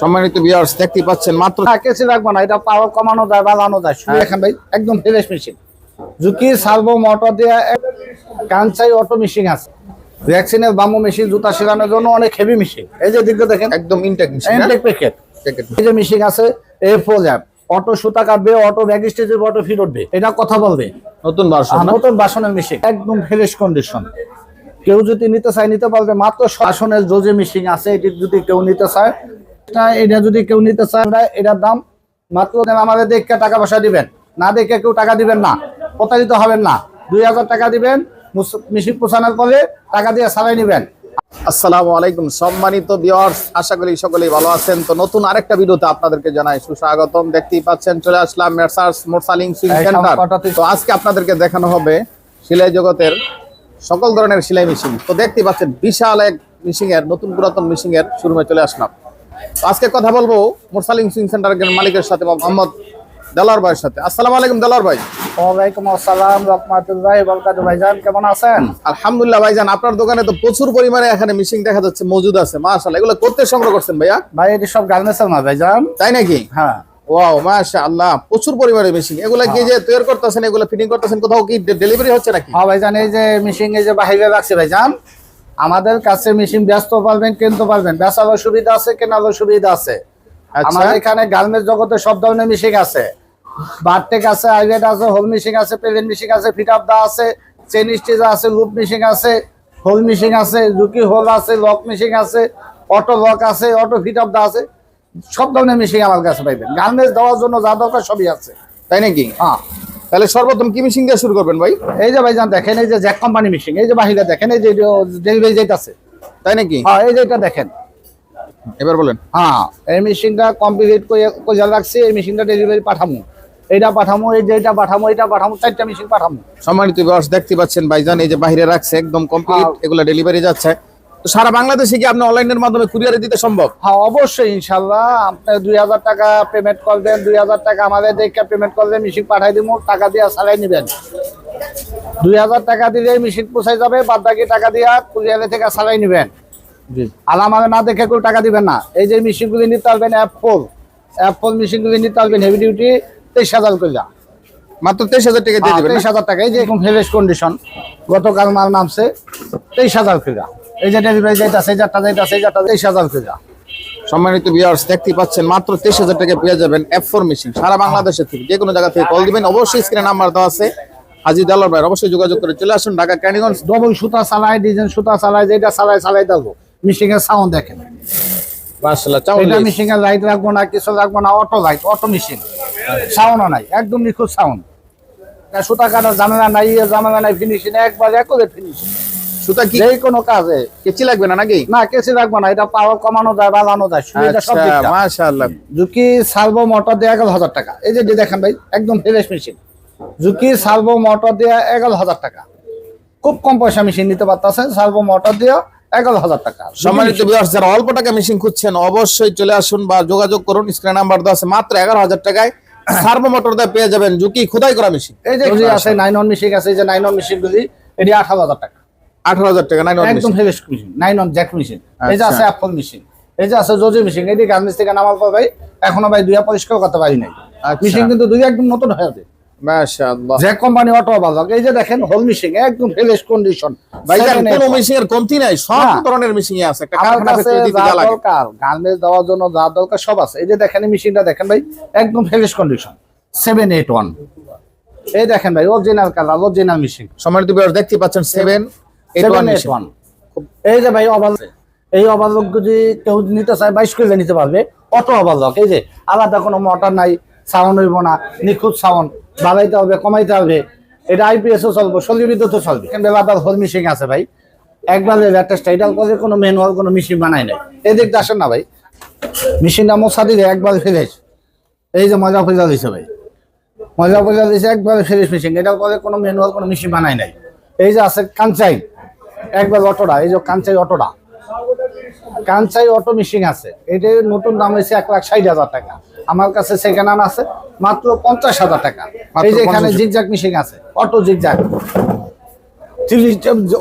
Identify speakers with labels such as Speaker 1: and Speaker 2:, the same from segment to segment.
Speaker 1: সম্মানিত ভিউয়ার্স দেখতে পাচ্ছেন মাত্র
Speaker 2: না কেসি রাখব না এটা পাওয়ার কমানো যায় বাড়ানো যায়। শুধু দেখেন ভাই একদম fresh machine Juki servo motor দিয়ে কাঞ্চাই অটো মেশিন আছে। ভ্যাকসিনের বামু মেশিন জুতা সেলানোর জন্য অনেক হেভি মেশিন এই যে দিকে দেখেন
Speaker 1: একদম ইনটেক মেশিন
Speaker 2: এনটেক প্যাকেট এই যে মেশিন আছে এ ফোর অ্যাপ অটো সুতা কাটবে auto bag stage auto fit উঠবে। এটা কথা বলবে।
Speaker 1: নতুন ভার্সন
Speaker 2: আর নতুন বাসনের মেশিন একদম ফ্রেশ কন্ডিশন কেউ যদি নিতে চায় নিতে পারবে। মাত্র বাসনের জোজে মেশিন আছে এটি যদি কেউ নিতে চায় এটা এটা যদি কেউ নিতে চায় এটার দাম মাত্র আমাদের দেখে টাকা পয়সা দিবেন। না দেখে কেউ টাকা দিবেন না। প্রতারিত হবেন না। দুই হাজার টাকা দিবেন মেশিন পোষানোর পরে টাকা দিয়ে সারাই নিবেন।
Speaker 1: আসসালামু আলাইকুম সম্মানিত আশা করি সকলেই ভালো আছেন। তো নতুন আরেকটা ভিডিওতে আপনাদেরকে জানাই সুস্বাগতম। দেখতেই পাচ্ছেন চলে আসলাম মেসার্স মোরসালিং সুইং সেন্টার তো আজকে আপনাদেরকে দেখানো হবে সেলাই জগতের সকল ধরনের সেলাই মেশিন। তো দেখতেই পাচ্ছেন বিশাল এক মেশিং এর নতুন পুরাতন মেশিং এর শুরুমে চলে আসলাম। আজকে কথা বলব মোরসালিং সুইং সেন্টারের মালিকের সাথে মোহাম্মদ দেলার ভাইয়ের সাথে। আসসালামু আলাইকুম দেলার ভাই।
Speaker 2: ওয়ালাইকুম আসসালাম রহমতুল্লাহ বরকাত ভাইজান কেমন আছেন?
Speaker 1: আলহামদুলিল্লাহ ভাইজান আপনার দোকানে তো প্রচুর পরিমাণে এখানে মেশিন দেখা যাচ্ছে মজুদ আছে মাশাআল্লাহ। এগুলো করতে সংগ্রহ করছেন ভাইয়া?
Speaker 2: ভাই এটি সব গার্মেন্টসের না ভাইজান।
Speaker 1: তাই নাকি?
Speaker 2: হ্যাঁ।
Speaker 1: ওয়াও মাশাআল্লাহ প্রচুর পরিমাণে মেশিন এগুলা কি যে তৈরি করতেছেন এগুলো ফিটিং করতেছেন কোথাও কি ডেলিভারি হচ্ছে নাকি?
Speaker 2: হ্যাঁ ভাইজান এই যে মেশিন এই যে বাহিরে রাখছে ভাইজান। আমাদের কাছে মেশিন ব্যস্ত পারবেন কিনতে পারবেন। বেচারও সুবিধা আছে কেনারও সুবিধা আছে।
Speaker 1: আচ্ছা।
Speaker 2: আমাদের এখানে গার্মেন্টস জগতে সব ধরনের মেশিন আছে। বারটেক আছে আইভেট আছে হোল মেশিন আছে প্লেন মেশিন আছে ফিট আপ দা আছে চেন স্টিচ আছে লুপ মেশিন আছে হোল মেশিন আছে জুকি হোল আছে লক মেশিন আছে অটো লক আছে অটো ফিট আপ দা আছে সব ধরনের মেশিন আমার কাছে পাইবেন। গার্মেন্টস দেওয়ার জন্য যা দরকার সবই আছে।
Speaker 1: তাই নাকি?
Speaker 2: হ্যাঁ।
Speaker 1: তাহলে সর্বপ্রথম কি মেশিন দিয়ে শুরু করবেন ভাই?
Speaker 2: এই যে ভাইজান দেখেন এই যে জ্যাক কোম্পানি মেশিন এই যে বাহিরে দেখেন এই যে ডেলিভারি যাইতাছে।
Speaker 1: তাই নাকি?
Speaker 2: হ্যাঁ এই যে এটা দেখেন।
Speaker 1: এবার বলেন।
Speaker 2: হ্যাঁ এই মেশিনটা কমপ্লিট করে রাখছি এই মেশিনটা ডেলিভারি পাঠামু। এইটা পাঠামু এই যে এটা পাঠামু এটা পাঠামু চারটা মেশিন পাঠামু।
Speaker 1: সম্মানিত দেখতে পাচ্ছেন ভাইজান এই যে বাহিরে রাখছে একদম কমপ্লিট। এগুলো ডেলিভারি যাচ্ছে। তো সারা বাংলাদেশে কি আপনি অনলাইনের মাধ্যমে কুরিয়ারে দিতে সম্ভব?
Speaker 2: হ্যাঁ অবশ্যই ইনশাল্লাহ। আপনি দুই হাজার টাকা পেমেন্ট করবেন দুই হাজার টাকা আমাদের দেখে পেমেন্ট করলে মেশিন পাঠাই দিব টাকা দিয়ে সারাই নেবেন। দুই হাজার টাকা দিলে মেশিন পোষাই যাবে বাদ বাকি টাকা দিয়ে কুরিয়ারে থেকে সারাই নেবেন।
Speaker 1: জি।
Speaker 2: আর আমাদের না দেখে কেউ টাকা দিবেন না। এই যে মেশিনগুলি নিতে পারবেন অ্যাপ ফোর অ্যাপ ফোর মেশিনগুলি নিতে পারবেন হেভি ডিউটি তেইশ হাজার করে
Speaker 1: মাত্র তেইশ হাজার টাকা দিয়ে দিবেন
Speaker 2: তেইশ হাজার টাকা এই যে এরকম ফ্রেশ কন্ডিশন গতকাল মাল নামছে তেইশ হাজার করে এই যে ডেলিভারি যাইতাছে এই যারটা যাইতাছে এই যারটা তেইশ হাজার করে
Speaker 1: সম্মানিত ভিউয়ার্স দেখতে পাচ্ছেন মাত্র তেইশ হাজার টাকা পেয়ে যাবেন এফ ফোর মেশিন সারা বাংলাদেশে থেকে যে কোনো জায়গা থেকে কল দিবেন। অবশ্যই স্ক্রিনে নাম্বার দেওয়া আছে। হাজি দালার ভাই অবশ্যই যোগাযোগ করে চলে আসুন ঢাকা ক্যানিগঞ্জ।
Speaker 2: ডবল সুতা চালায় ডিজাইন সুতা চালায় যেটা চালায় চালাই দেবো মিশিং এর সাউন্ড দেখেন। এটা এর লাইট রাখব না কিছু রাখব না অটো লাইট অটো মেশিন সাউন্ডও নাই একদম নিখুঁত সাউন্ড সুতা কাটার ঝামেলা নাই ইয়ে নাই ফিনিশিং একবার একরে ফিনিশিং
Speaker 1: সুতা কি
Speaker 2: যে কোনো কাজে
Speaker 1: কেচি লাগবে না নাকি
Speaker 2: না কেসি রাখব না এটা পাওয়ার কমানো যায় বাড়ানো যায় সুবিধা সব
Speaker 1: আচ্ছা
Speaker 2: দিকটা
Speaker 1: মাশাআল্লাহ
Speaker 2: জুকি সার্ভো মোটর দিয়ে এগারো হাজার টাকা এই যে দেখেন ভাই একদম fresh machine Juki servo motor দিয়ে এগারো হাজার টাকা খুব কম পয়সা মেশিন নিতে পারতেছেন সার্ভো মোটর দিয়ে এগারো হাজার টাকা
Speaker 1: সম্মানিত ভিউয়ার্স যারা অল্প টাকা মেশিন খুঁজছেন অবশ্যই চলে আসুন বা যোগাযোগ করুন স্ক্রিন নাম্বার দেওয়া আছে মাত্র এগারো হাজার টাকায় সার্ভো মোটর দিয়ে পেয়ে যাবেন ঝুঁকি খোদাই করা মেশিন
Speaker 2: এই যে আছে নাইন অন মেশিন আছে এই যে নাইন অন মেশিন গুলি এটি আঠারো হাজার টাকা
Speaker 1: আঠারো হাজার টাকা নাইন
Speaker 2: একদম fresh machine nine on Jack machine এই যে
Speaker 1: আচ্ছা।
Speaker 2: আছে অ্যাপল মেশিন এই যে আছে জজি মেশিন এটি গার্মেন্টস থেকে নামার পর ভাই এখনও ভাই দুইয়া পরিষ্কার করতে পারি নাই। মেশিন কিন্তু দুই একদম নতুন হয়ে যাবে
Speaker 1: মাশাআল্লাহ।
Speaker 2: জ্যাক কোম্পানি অটো বাজার এই যে দেখেন হোল মেশিন একদম ফ্রেশ কন্ডিশন
Speaker 1: ভাইজান কোনো মেশিনের কমতি নাই সব ধরনের মেশিনই আছে। একটা কারখানা ফ্যাক্টরি দিতে
Speaker 2: যা
Speaker 1: যা লাগে।
Speaker 2: দরকার গার্মেন্টস দেওয়ার জন্য যা দরকার সব আছে। এই যে দেখেন মেশিনটা দেখেন ভাই একদম fresh condition seven eight one এই দেখেন ভাই অরিজিনাল কালার অরিজিনাল মেশিন
Speaker 1: সম্মানিত দেখতে পাচ্ছেন 7
Speaker 2: সেভেন
Speaker 1: 8
Speaker 2: এইট ওয়ান এই যে ভাই অবাল এই অবালক যদি কেউ নিতে চায় বাইশ কেজি নিতে পারবে। অটো অবালক এই যে আলাদা কোনো মোটর নাই সাউন্ড হইব না নিখুঁত সাউন্ড বাড়াইতে হবে কমাইতে হবে। এটা আইপিএসও চলবো সলি বিদ্যুৎও চলবে। কিন্তু হোল মেশিন আছে ভাই। একবারে লেটেস্ট এটা করে কোনো ম্যানুয়াল কোনো মেশিন বানাই নাই। এদিকটা আসেন না ভাই। মেশিনটা মশা দিলে একবারে ফ্রেশ এই যে মজা ফেজা দিছে ভাই। মজা ফেজা দিছে একবারে ফ্রেশ মেশিন এটা করে কোনো ম্যানুয়াল কোনো মেশিন বানাই নাই। এই যে আছে কাঞ্চাই একবার অটোটা এই যে কাঞ্চাই অটোটা কাঞ্চাই অটো মেশিন আছে। এটার নতুন দাম হয়েছে এক লাখ ষাট হাজার টাকা। আমার কাছে সেকেন্ড হ্যান্ড আছে মাত্র পঞ্চাশ হাজার টাকা। এই যে এখানে
Speaker 1: 50
Speaker 2: জিগজাক মেশিন আছে auto zigzag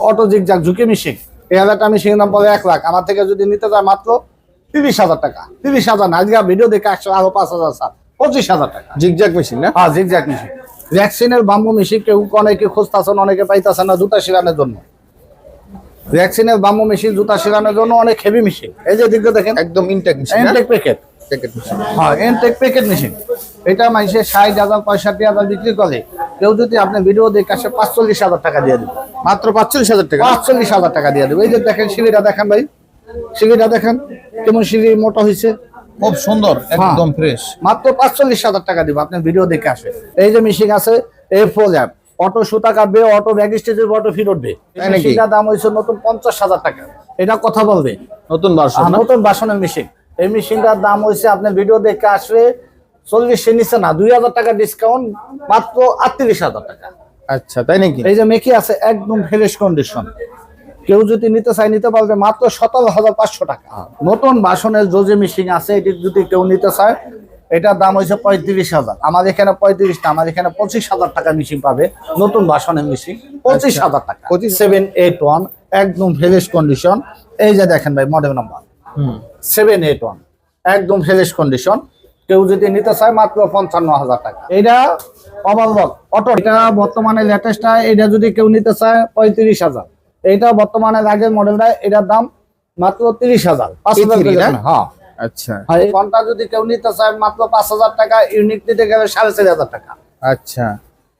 Speaker 2: auto zigzag Juki machine এই হাজারটা মেশিন দাম পড়ে এক লাখ। আমার থেকে যদি নিতে চায় মাত্র তিরিশ হাজার টাকা। তিরিশ হাজার না আজকে ভিডিও দেখে একশো আরও পাঁচ হাজার স্যার। পঁচিশ হাজার টাকা।
Speaker 1: জিগজ্যাগ মেশিন না?
Speaker 2: হ্যাঁ জিগজ্যাগ মেশিন ভ্যাকসিনের বাম্বু মেশিন কেউ অনেকে খুঁজতেছেন অনেকে পাইতেছেন না জুতা শিরানোর জন্য। ভ্যাকসিনের বাম্বু মেশিন জুতা শিরানোর জন্য অনেক হেভি মেশিন এই যে দিকে দেখেন
Speaker 1: একদম intake machine
Speaker 2: intake packet
Speaker 1: packet machine
Speaker 2: হ্যাঁ এনটেক প্যাকেট মেশিন এটা মানুষের ষাট হাজার পঁয়ষট্টি হাজার বিক্রি করে। কেউ যদি আপনি ভিডিও দেখে আসে পাঁচচল্লিশ হাজার টাকা দিয়ে দেবে।
Speaker 1: মাত্র পাঁচচল্লিশ হাজার টাকা?
Speaker 2: পাঁচচল্লিশ হাজার টাকা দিয়ে দেবে। এই যে দেখেন সিঁড়িটা দেখেন ভাই। সিঁড়িটা দেখেন কেমন সিঁড়ি মোটা হয়েছে।
Speaker 1: খুব সুন্দর একদম ফ্রেশ
Speaker 2: মাত্র পাঁচচল্লিশ হাজার টাকা দিব আপনার ভিডিও দেখে আসে। এই যে মেশিন আছে এ ফোর অ্যাপ অটো সুতা কাটবে অটো ব্যাগ স্টেজের অটো
Speaker 1: তাই নাকি?
Speaker 2: মেশিনটার দাম হয়েছে নতুন পঞ্চাশ হাজার টাকা। এটা কথা বলবে।
Speaker 1: নতুন
Speaker 2: বাসন নতুন বাসনের মেশিন এই মেশিনটার দাম হয়েছে আপনি ভিডিও দেখে আসবে চল্লিশের নিচে না দুই হাজার টাকা ডিসকাউন্ট মাত্র আটত্রিশ হাজার টাকা।
Speaker 1: আচ্ছা তাই নাকি?
Speaker 2: এই যে মেকি আছে একদম ফ্রেশ কন্ডিশন কেউ যদি নিতে চায় নিতে পারবে মাত্র সতেরো হাজার পাঁচশো টাকা। নতুন বাসনের জোজে মেশিন আছে এটি যদি কেউ নিতে চায় এটার দাম হয়েছে পঁয়ত্রিশ হাজার। আমার এখানে পঁয়ত্রিশ না আমার এখানে পঁচিশ হাজার টাকা মেশিন পাবে। নতুন বাসনের মেশিন পঁচিশ হাজার টাকা। পঁচিশ সেভেন এইট ওয়ান একদম ফ্রেশ কন্ডিশন এই যে দেখেন ভাই model number seven eight one একদম ফ্রেশ কন্ডিশন কেউ যদি নিতে চায় মাত্র পঞ্চান্ন হাজার টাকা। এটা অবালক অটো। এটা বর্তমানে লেটেস্টটা এটা যদি কেউ নিতে চায় পঁয়ত্রিশ হাজার। এইটা বর্তমানে আগের মডেলটা এটার দাম মাত্র তিরিশ হাজার। পাঁচ হাজার
Speaker 1: A3
Speaker 2: করে
Speaker 1: না?
Speaker 2: দাম, হ্যাঁ।
Speaker 1: আচ্ছা।
Speaker 2: আর এই ফোনটা যদি কেউ নিতে চায় মাত্র পাঁচ হাজার টাকা ইউনিট নিতে গেলে সাড়ে চারি হাজার টাকা।
Speaker 1: আচ্ছা।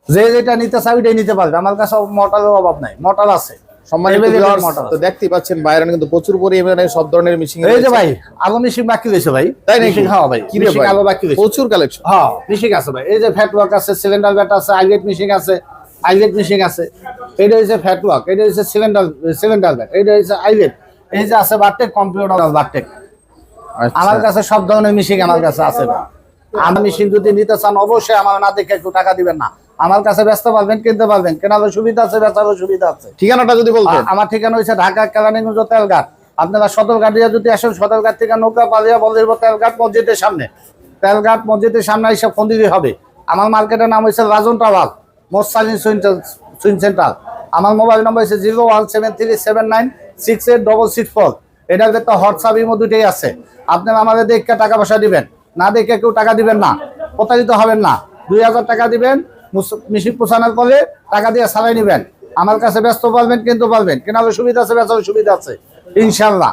Speaker 2: যে যেটা নিতে চায় ওইটাই নিতে পারবে। আমার কাছে মোটরের অভাব নাই। মোটর আছে।
Speaker 1: তো পাচ্ছেন বাইরে কিন্তু প্রচুর পরিমাণে সব ধরনের মেশিন
Speaker 2: এই যে ভাই আলো মিশিং বাকি রয়েছে ভাই।
Speaker 1: তাই নাকি?
Speaker 2: হ্যাঁ ভাই
Speaker 1: কি রে
Speaker 2: আলো বাকি রয়েছে।
Speaker 1: প্রচুর কালেকশন
Speaker 2: হ্যাঁ মিশিং আছে ভাই। এই যে ফ্যাট ওয়ার্ক আছে সিলিন্ডার ব্যাট আছে আইলেট মিশিং আছে আইলেট মিশিং আছে। এটা হচ্ছে ফ্যাট ওয়ার্ক এটা হচ্ছে সিলিন্ডার সিলিন্ডার ব্যাট এটা হচ্ছে আইলেট এই যে আছে বারটেক কম্পিউটার বারটেক আমার কাছে সব ধরনের মিশিং আমার কাছে আছে ভাই আমার মেশিন যদি নিতে চান অবশ্যই আমার না দেখে একটু টাকা দিবেন না। আমার কাছে ব্যস্ত পারবেন কিনতে পারবেন। কেনারও সুবিধা আছে বেচারও সুবিধা আছে।
Speaker 1: ঠিকানাটা যদি বলতেন।
Speaker 2: আমার ঠিকানা হচ্ছে ঢাকা কেরানীগঞ্জ তেলঘাট। আপনারা সদরঘাট দিয়ে যদি আসেন সদরঘাট থেকে নৌকা পালিয়া বলিব তেলঘাট মসজিদের সামনে। তেলঘাট মসজিদের সামনে এসে ফোন দিতে হবে। আমার মার্কেটের নাম হচ্ছে রাজন টাওয়াল মোসালিন সুইন সেন্টার। আমার মোবাইল নম্বর হচ্ছে zero one seven three seven nine six eight double six four. এটার তো হোয়াটসঅ্যাপ ইমো দুটোই আছে। আপনারা আমাদের দেখে টাকা পয়সা দিবেন, না দেখে কেউ টাকা দিবেন না। প্রতারিত হবেন না। দুই হাজার টাকা দিবেন মিশিক পোষানোর পরে টাকা দিয়ে সারাই নেবেন। আমার কাছে ব্যস্ত পারবেন কিন্তু পারবেন কেন সুবিধা আছে ব্যস্ত সুবিধা আছে। ইনশাল্লাহ।